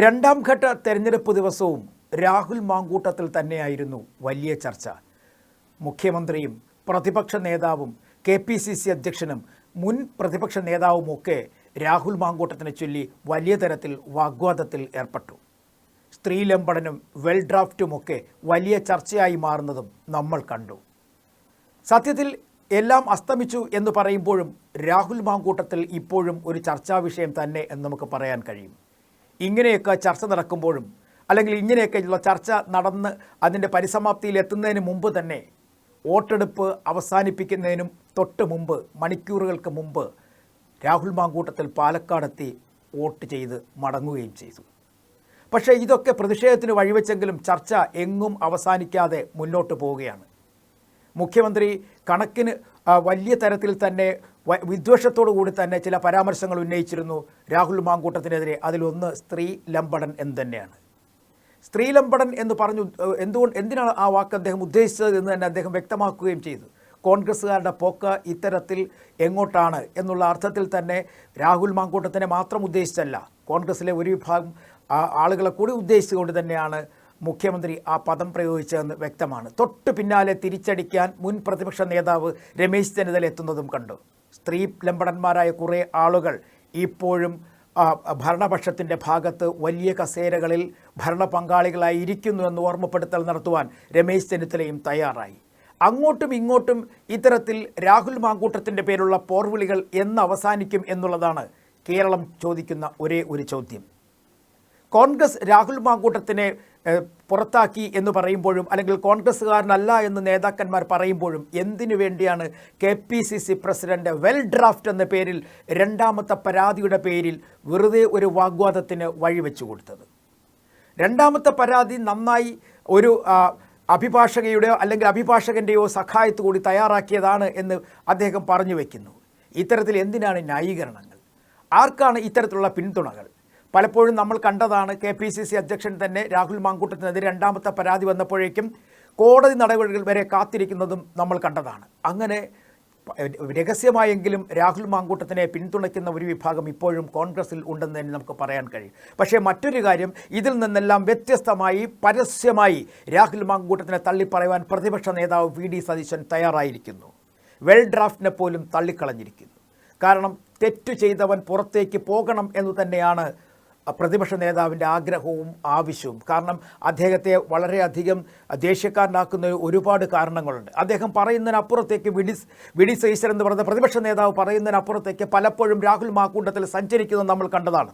രണ്ടാം ഘട്ട തെരഞ്ഞെടുപ്പ് ദിവസവും രാഹുൽ മാങ്കൂട്ടത്തിൽ തന്നെയായിരുന്നു വലിയ ചർച്ച. മുഖ്യമന്ത്രിയും പ്രതിപക്ഷ നേതാവും കെ പി സി സി അധ്യക്ഷനും മുൻ പ്രതിപക്ഷ നേതാവുമൊക്കെ രാഹുൽ മാങ്കൂട്ടത്തിനെ ചൊല്ലി വലിയ തരത്തിൽ വാഗ്വാദത്തിൽ ഏർപ്പെട്ടു. സ്ത്രീലമ്പടനും വെൽ ഡ്രാഫ്റ്റുമൊക്കെ വലിയ ചർച്ചയായി മാറുന്നതും നമ്മൾ കണ്ടു. സത്യത്തിൽ എല്ലാം അസ്തമിച്ചു എന്ന് പറയുമ്പോഴും രാഹുൽ മാങ്കൂട്ടത്തിൽ ഇപ്പോഴും ഒരു ചർച്ചാ വിഷയം തന്നെ എന്ന് നമുക്ക് പറയാൻ കഴിയും. ഇങ്ങനെയൊക്കെ ചർച്ച നടക്കുമ്പോഴും അല്ലെങ്കിൽ ഇങ്ങനെയൊക്കെയുള്ള ചർച്ച നടന്ന് അതിന്റെ പരിസമാപ്തിയിൽ എത്തുന്നതിന് മുമ്പ് തന്നെ വോട്ടെടുപ്പ് അവസാനിപ്പിക്കുന്നതിനും തൊട്ട് മുമ്പ് മണിക്കൂറുകൾക്ക് മുമ്പ് രാഹുൽ മാങ്കൂട്ടത്തിൽ പാലക്കാടെത്തി വോട്ട് ചെയ്ത് മടങ്ങുകയും ചെയ്തു. പക്ഷേ ഇതൊക്കെ പ്രതിഷേധത്തിന് വഴിവെച്ചെങ്കിലും ചർച്ച എങ്ങും അവസാനിക്കാതെ മുന്നോട്ട് പോവുകയാണ്. മുഖ്യമന്ത്രി കണക്കിന് വലിയ തരത്തിൽ തന്നെ വിദ്വേഷത്തോടു കൂടി തന്നെ ചില പരാമർശങ്ങൾ ഉന്നയിച്ചിരുന്നു. രാഹുൽ മാങ്കൂട്ടത്തിനെതിരെ അതിലൊന്ന് സ്ത്രീ ലംബടൻ എന്ന് തന്നെയാണ്. സ്ത്രീ ലംബടൻ എന്ന് പറഞ്ഞു എന്തുകൊണ്ട് എന്തിനാണ് ആ വാക്ക് അദ്ദേഹം ഉദ്ദേശിച്ചത് എന്ന് തന്നെ അദ്ദേഹം വ്യക്തമാക്കുകയും ചെയ്തു. കോൺഗ്രസ്സുകാരുടെ പോക്ക് ഇത്തരത്തിൽ എങ്ങോട്ടാണ് എന്നുള്ള അർത്ഥത്തിൽ തന്നെ രാഹുൽ മാങ്കൂട്ടത്തിനെ മാത്രം ഉദ്ദേശിച്ചല്ല. കോൺഗ്രസ്സിലെ ഒരു വിഭാഗം ആളുകളെ കൂടി ഉദ്ദേശിച്ചുകൊണ്ട് തന്നെയാണ് മുഖ്യമന്ത്രി ആ പദം പ്രയോഗിച്ചതെന്ന് വ്യക്തമാണ്. തൊട്ട് പിന്നാലെ തിരിച്ചടിക്കാൻ മുൻ പ്രതിപക്ഷ നേതാവ് രമേശ് ചെന്നിത്തല എത്തുന്നതും കണ്ടു. സ്ത്രീ ലംബടന്മാരായ കുറേ ആളുകൾ ഇപ്പോഴും ഭരണപക്ഷത്തിന്റെ ഭാഗത്ത് വലിയ കസേരകളിൽ ഭരണ പങ്കാളികളായി ഇരിക്കുന്നു എന്ന് ഓർമ്മപ്പെടുത്തൽ നടത്തുവാൻ രമേശ് ചെന്നിത്തലയും തയ്യാറായി. അങ്ങോട്ടും ഇങ്ങോട്ടും ഇത്തരത്തിൽ രാഹുൽ മാങ്കൂട്ടത്തിന്റെ പേരുള്ള പോർവിളികൾ എന്ന് അവസാനിക്കും എന്നുള്ളതാണ് കേരളം ചോദിക്കുന്ന ഒരേ ഒരു ചോദ്യം. കോൺഗ്രസ് രാഹുൽ മാങ്കൂട്ടത്തിനെ പുറത്താക്കി എന്ന് പറയുമ്പോഴും അല്ലെങ്കിൽ കോൺഗ്രസ്സുകാരനല്ല എന്ന് നേതാക്കന്മാർ പറയുമ്പോഴും എന്തിനു വേണ്ടിയാണ് K P C C president well draft എന്ന പേരിൽ രണ്ടാമത്തെ പരാതിയുടെ പേരിൽ വെറുതെ ഒരു വാഗ്വാദത്തിന് വഴിവെച്ചു കൊടുത്തത്? രണ്ടാമത്തെ പരാതി നന്നായി ഒരു അഭിഭാഷകയുടെയോ അല്ലെങ്കിൽ അഭിഭാഷകന്റെയോ സഹായത്തു കൂടി തയ്യാറാക്കിയതാണ് എന്ന് അദ്ദേഹം പറഞ്ഞു വയ്ക്കുന്നു ഇത്തരത്തിൽ എന്തിനാണ് ന്യായീകരണങ്ങൾ? ആർക്കാണ് ഇത്തരത്തിലുള്ള പിന്തുണകൾ? പലപ്പോഴും നമ്മൾ കണ്ടതാണ് കെ പി സി സി അധ്യക്ഷൻ തന്നെ രാഹുൽ മാങ്കൂട്ടത്തിനെതിരെ രണ്ടാമത്തെ പരാതി വന്നപ്പോഴേക്കും കോടതി നടപടികൾ വരെ കാത്തിരിക്കുന്നതും നമ്മൾ കണ്ടതാണ്. അങ്ങനെ രഹസ്യമായെങ്കിലും രാഹുൽ മാങ്കൂട്ടത്തിനെ പിന്തുണയ്ക്കുന്ന ഒരു വിഭാഗം ഇപ്പോഴും കോൺഗ്രസിൽ ഉണ്ടെന്ന് തന്നെ നമുക്ക് പറയാൻ കഴിയും. പക്ഷേ മറ്റൊരു കാര്യം ഇതിൽ നിന്നെല്ലാം വ്യത്യസ്തമായി പരസ്യമായി രാഹുൽ മാങ്കൂട്ടത്തിനെ തള്ളിപ്പറയുവാൻ പ്രതിപക്ഷ നേതാവ് വി ഡി സതീശൻ തയ്യാറായിരിക്കുന്നു. വെൽ ഡ്രാഫ്റ്റിനെ പോലും തള്ളിക്കളഞ്ഞിരിക്കുന്നു. കാരണം തെറ്റു ചെയ്തവൻ പുറത്തേക്ക് പോകണം എന്ന് തന്നെയാണ് പ്രതിപക്ഷ നേതാവിന്റെ ആഗ്രഹവും ആവശ്യവും. കാരണം അദ്ദേഹത്തെ വളരെയധികം ദേഷ്യക്കാരനാക്കുന്ന ഒരുപാട് കാരണങ്ങളുണ്ട്. അദ്ദേഹം പറയുന്നതിനപ്പുറത്തേക്ക് വിഡി വിഡി സൈസർ എന്ന് പറയുന്ന പ്രതിപക്ഷ നേതാവ് പറയുന്നതിനപ്പുറത്തേക്ക് പലപ്പോഴും രാഹുൽ മാക്കൂട്ടത്തിൽ സഞ്ചരിക്കുന്നത് നമ്മൾ കണ്ടതാണ്.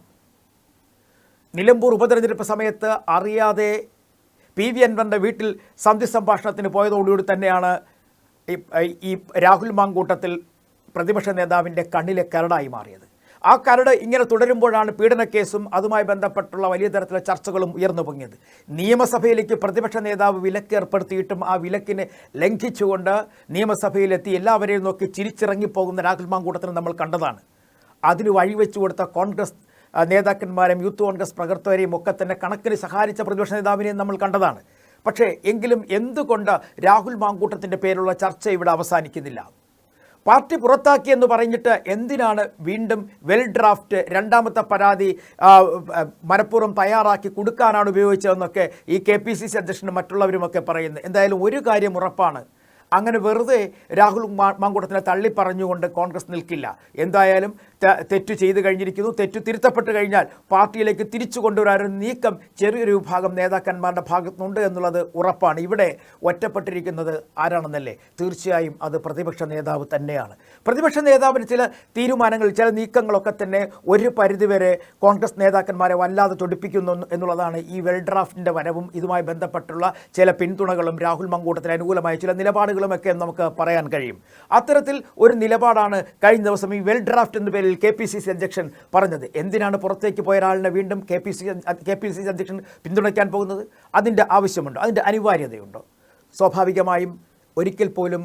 നിലമ്പൂർ ഉപതെരഞ്ഞെടുപ്പ് സമയത്ത് അറിയാതെ പി വി അൻവറിന്റെ വീട്ടിൽ സന്ധി സംഭാഷണത്തിന് പോയതോടുകൂടി തന്നെയാണ് ഈ- രാഹുൽ മാങ്കൂട്ടത്തിൽ പ്രതിപക്ഷ നേതാവിന്റെ കണ്ണിലെ കരടായി മാറിയത്. ആ കരട് ഇങ്ങനെ തുടരുമ്പോഴാണ് കേസും അതുമായി ബന്ധപ്പെട്ടുള്ള വലിയ തരത്തിലുള്ള ചർച്ചകളും ഉയർന്നു പൊങ്ങിയത്. നിയമസഭയിലേക്ക് പ്രതിപക്ഷ നേതാവ് വിലക്ക് ഏർപ്പെടുത്തിയിട്ടും ആ വിലക്കിനെ ലംഘിച്ചുകൊണ്ട് നിയമസഭയിലെത്തി എല്ലാവരെയും നോക്കി ചിരിച്ചിറങ്ങിപ്പോകുന്ന രാഹുൽ മാങ്കൂട്ടത്തിന് നമ്മൾ കണ്ടതാണ്. അതിന് വഴിവെച്ചു കൊടുത്ത കോൺഗ്രസ് നേതാക്കന്മാരെയും യൂത്ത് കോൺഗ്രസ് പ്രവർത്തകരെയും ഒക്കെ തന്നെ കണക്കിന് സഹായിച്ച പ്രതിപക്ഷ നേതാവിനെയും നമ്മൾ കണ്ടതാണ്. പക്ഷേ എങ്കിലും എന്തുകൊണ്ട് രാഹുൽ മാങ്കൂട്ടത്തിന്റെ പേരുള്ള ചർച്ച ഇവിടെ അവസാനിക്കുന്നില്ല? പാർട്ടി പുറത്താക്കി എന്ന് പറഞ്ഞിട്ട് എന്തിനാണ് വീണ്ടും വെൽ ഡ്രാഫ്റ്റ് രണ്ടാമത്തെ പരാതി മനഃപൂർവം തയ്യാറാക്കി കൊടുക്കാനാണ് ഉപയോഗിച്ചതെന്നൊക്കെ ഈ കെ പി സി സി അധ്യക്ഷനും മറ്റുള്ളവരുമൊക്കെ പറയുന്നത് എന്തായാലും ഒരു കാര്യം ഉറപ്പാണ്. അങ്ങനെ വെറുതെ രാഹുൽ മാങ്കൂട്ടത്തിനെ തള്ളിപ്പറഞ്ഞുകൊണ്ട് കോൺഗ്രസ് നിൽക്കില്ല. എന്തായാലും തെറ്റു ചെയ്തു കഴിഞ്ഞിരിക്കുന്നു. തെറ്റ് തിരുത്തപ്പെട്ട് കഴിഞ്ഞാൽ പാർട്ടിയിലേക്ക് തിരിച്ചു കൊണ്ടുവരാനൊരു നീക്കം ചെറിയൊരു വിഭാഗം നേതാക്കന്മാരുടെ ഭാഗത്തുനിന്നുണ്ട് എന്നുള്ളത് ഉറപ്പാണ്. ഇവിടെ ഒറ്റപ്പെട്ടിരിക്കുന്നത് ആരാണെന്നല്ലേ? തീർച്ചയായും അത് പ്രതിപക്ഷ നേതാവ് തന്നെയാണ്. പ്രതിപക്ഷ നേതാവിന് ചില തീരുമാനങ്ങൾ ചില നീക്കങ്ങളൊക്കെ തന്നെ ഒരു പരിധിവരെ കോൺഗ്രസ് നേതാക്കന്മാരെ വല്ലാതെ തൊടിപ്പിക്കുന്നു എന്നുള്ളതാണ് ഈ വെൽ ഡ്രാഫ്റ്റിന്റെ വരവും. ഇതുമായി ബന്ധപ്പെട്ടുള്ള ചില പിന്തുണകളും രാഹുൽ മങ്കൂട്ടത്തിന് അനുകൂലമായ ചില നിലപാടുകളുമൊക്കെ നമുക്ക് പറയാൻ കഴിയും. അത്തരത്തിൽ ഒരു നിലപാടാണ് കഴിഞ്ഞ ദിവസം ഈ വെൽ ഡ്രാഫ്റ്റ് എന്ന പേരിൽ കെ പി സി സി അധ്യക്ഷൻ പറഞ്ഞത്. എന്തിനാണ് പുറത്തേക്ക് പോയ ഒരാളിനെ വീണ്ടും K P C K P C C അധ്യക്ഷൻ പിന്തുണയ്ക്കാൻ പോകുന്നത്? അതിന്റെ ആവശ്യമുണ്ടോ? അതിന്റെ അനിവാര്യതയുണ്ടോ? സ്വാഭാവികമായും ഒരിക്കൽ പോലും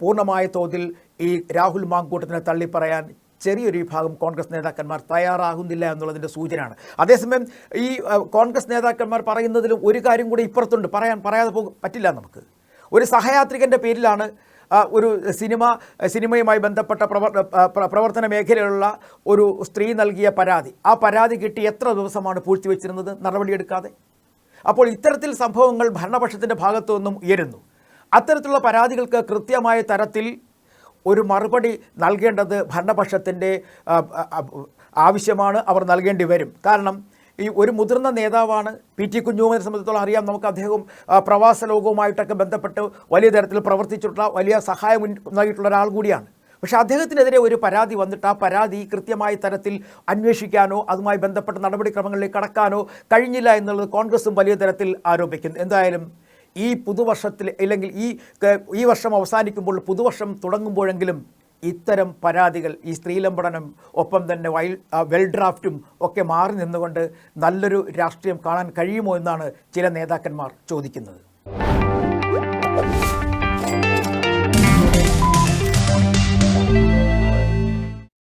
പൂർണമായ തോതിൽ ഈ രാഹുൽ മാങ്കൂട്ടത്തിനെ തള്ളിപ്പറയാൻ ചെറിയൊരു വിഭാഗം കോൺഗ്രസ് നേതാക്കന്മാർ തയ്യാറാകുന്നില്ല എന്നുള്ളതിന്റെ സൂചനയാണ്. അതേസമയം ഈ കോൺഗ്രസ് നേതാക്കന്മാർ പറയുന്നതിലും ഒരു കാര്യം കൂടി ഇപ്പുറത്തുണ്ട്. പറയാൻ പറയാതെ പോകും പറ്റില്ല നമുക്ക്. ഒരു സഹയാത്രികന്റെ പേരിലാണ് ഒരു സിനിമ സിനിമയുമായി ബന്ധപ്പെട്ട പ്രവർ പ്രവർത്തന മേഖലയിലുള്ള ഒരു സ്ത്രീ നൽകിയ പരാതി. ആ പരാതി കിട്ടി എത്ര ദിവസമാണ് പൂഴ്ത്തിവെച്ചിരുന്നത് നടപടിയെടുക്കാതെ. അപ്പോൾ ഇത്തരത്തിൽ സംഭവങ്ങൾ ഭരണപക്ഷത്തിന്റെ ഭാഗത്തു നിന്നും ഉയരുന്നു. അത്തരത്തിലുള്ള പരാതികൾക്ക് കൃത്യമായ തരത്തിൽ ഒരു മറുപടി നൽകേണ്ടത് ഭരണപക്ഷത്തിന്റെ ആവശ്യമാണ്. അവർ നൽകേണ്ടി വരും. കാരണം ഈ ഒരു മുതിർന്ന നേതാവാണ് പി ടി കുഞ്ഞുമോനെ സംബന്ധിച്ചിടത്തോളം അറിയാം. നമുക്ക് അദ്ദേഹം പ്രവാസ ലോകവുമായിട്ടൊക്കെ ബന്ധപ്പെട്ട് വലിയ തരത്തിൽ പ്രവർത്തിച്ചിട്ടുള്ള വലിയ സഹായം നൽകിയിട്ടുള്ള ഒരാൾ കൂടിയാണ്. പക്ഷേ അദ്ദേഹത്തിനെതിരെ ഒരു പരാതി വന്നിട്ട് ആ പരാതി കൃത്യമായ തരത്തിൽ അന്വേഷിക്കാനോ അതുമായി ബന്ധപ്പെട്ട നടപടിക്രമങ്ങളിലേക്ക് കടക്കാനോ കഴിഞ്ഞില്ല എന്നുള്ളത് കോൺഗ്രസും വലിയ തരത്തിൽ ആരോപിക്കുന്നു. എന്തായാലും ഈ പുതുവർഷത്തിൽ അല്ലെങ്കിൽ ഈ ഈ വർഷം അവസാനിക്കുമ്പോൾ പുതുവർഷം തുടങ്ങുമ്പോഴെങ്കിലും ഇത്തരം പരാതികൾ ഈ സ്ത്രീലംബടനം ഒപ്പം തന്നെ വൈൽ വെൽ ഡ്രാഫ്റ്റും ഒക്കെ മാറി നിന്നുകൊണ്ട് നല്ലൊരു രാഷ്ട്രീയം കാണാൻ കഴിയുമോ എന്നാണ് ചില നേതാക്കന്മാർ ചോദിക്കുന്നത്.